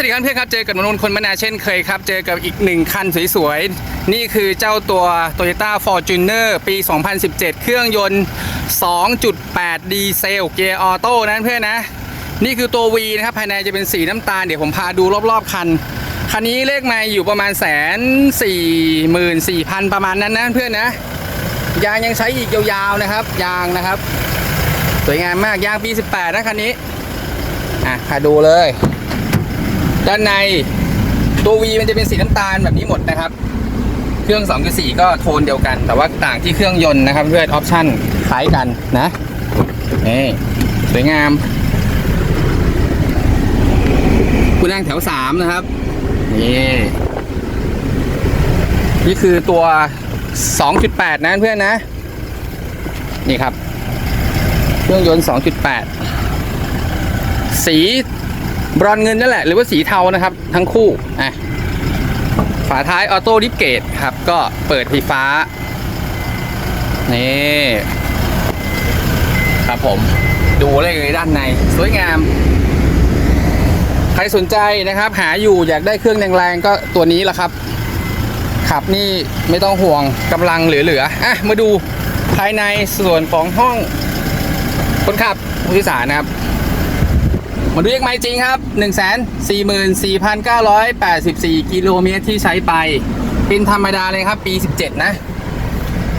สวัสดีครับเพื่อนครับ เจอกับมนุษย์คนมนาเช่นเคยครับ เจอกับอีกหนึ่งคันสวยๆ นี่คือเจ้าตัว Toyota Fortuner ปี 2017 เครื่องยนต์ 2.8 ดีเซลเกียร์ออโต้นะเพื่อนนะ นี่คือตัว V นะครับ ภายในจะเป็นสีน้ำตาล เดี๋ยวผมพาดูรอบๆ คัน คันนี้เลขไมล์อยู่ประมาณแสนสี่หมื่นสี่พันประมาณนั้นนะเพื่อนนะ ยางยังใช้อีกยาวๆนะครับ ยางนะครับ สวยงามมาก ยางปี 18 นะคันนี้ อะพาดูเลย ด้านในตัว V มันจะเป็นสีน้ำตาลแบบนี้หมดนะครับ เครื่อง2กับ4ก็โทนเดียวกัน แต่ว่าต่างที่เครื่องยนต์นะครับเพื่อนออปชั่นคล้ายกันนะนี่สวยงามคุณนั่งแถว3นะครับนี่นี่คือตัว 2.8 นะเพื่อนนะ นี่ครับ เครื่องยนต์ 2.8 สี บรอนเงินนั่นแหละ หรือว่าสีเทานะครับ ทั้งคู่อะฝาท้ายออโต้ดิฟเกตครับ ก็เปิดไฟฟ้า นี่ครับผม ดูเลยด้านในสวยงาม ใครสนใจนะครับ หาอยู่อยากได้เครื่องแรงๆก็ตัวนี้แหละครับขับนี่ไม่ต้องห่วงกำลังเหลือๆอะมาดูภายในส่วนของห้องคนขับผู้โดยสารนะครับ มาดูเลขไม้จริงครับ 1 4 4 9 8 4 กิโลเมตรที่ใช้ไป เป็นธรรมดาเลยครับ ปี 17 นะ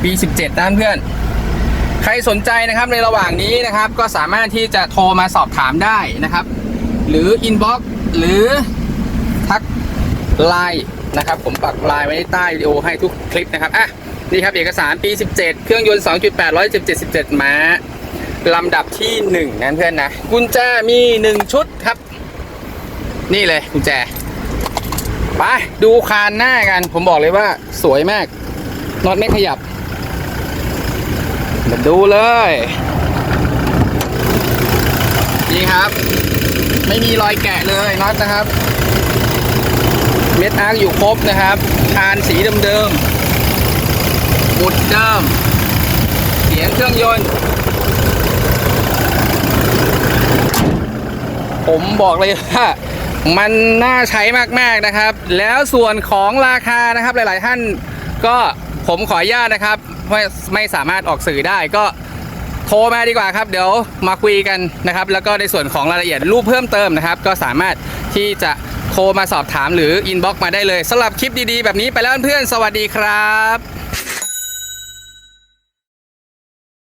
ปี 17นะเพื่อน ใครสนใจนะครับในระหว่างนี้นะครับ ก็สามารถที่จะโทรมาสอบถามได้นะครับ หรืออินบ็อกหรือทักไลน์นะครับ ผมปักไลน์ไว้ใต้วิดีโอให้ทุกคลิปนะครับอะนี่ครับเอกสารปี 17 เครื่องยนต์ 2.8 177 17 ม้า ลำดับที่หนึ่งนะเพื่อนนะ กุญแจมีหนึ่งชุดครับ นี่เลยกุญแจ ไป ดูคานหน้ากัน ผมบอกเลยว่าสวยมากน็อตไม่ขยับ มาดูเลย นี่ครับ ไม่มีรอยแกะเลยน็อตนะครับ เม็ดอาร์อยู่ครบนะครับ คานสีเดิมๆหมุดเดิม เสียงเครื่องยนต์ ผมบอกเลยว่ามันน่าใช้มากๆนะครับ แล้วส่วนของราคานะครับหลาย ๆ ท่านก็ผมขออนุญาตนะครับไม่ไม่สามารถออกสื่อได้ก็โทรมาดีกว่าครับ เดี๋ยวมาคุยกันนะครับ แล้วก็ในส่วนของรายละเอียดรูปเพิ่มเติมนะครับ ก็สามารถที่จะโทรมาสอบถามหรืออินบ็อกมาได้เลยสำหรับคลิปดี ๆ แบบนี้ไปแล้วเพื่อนๆสวัสดีครับ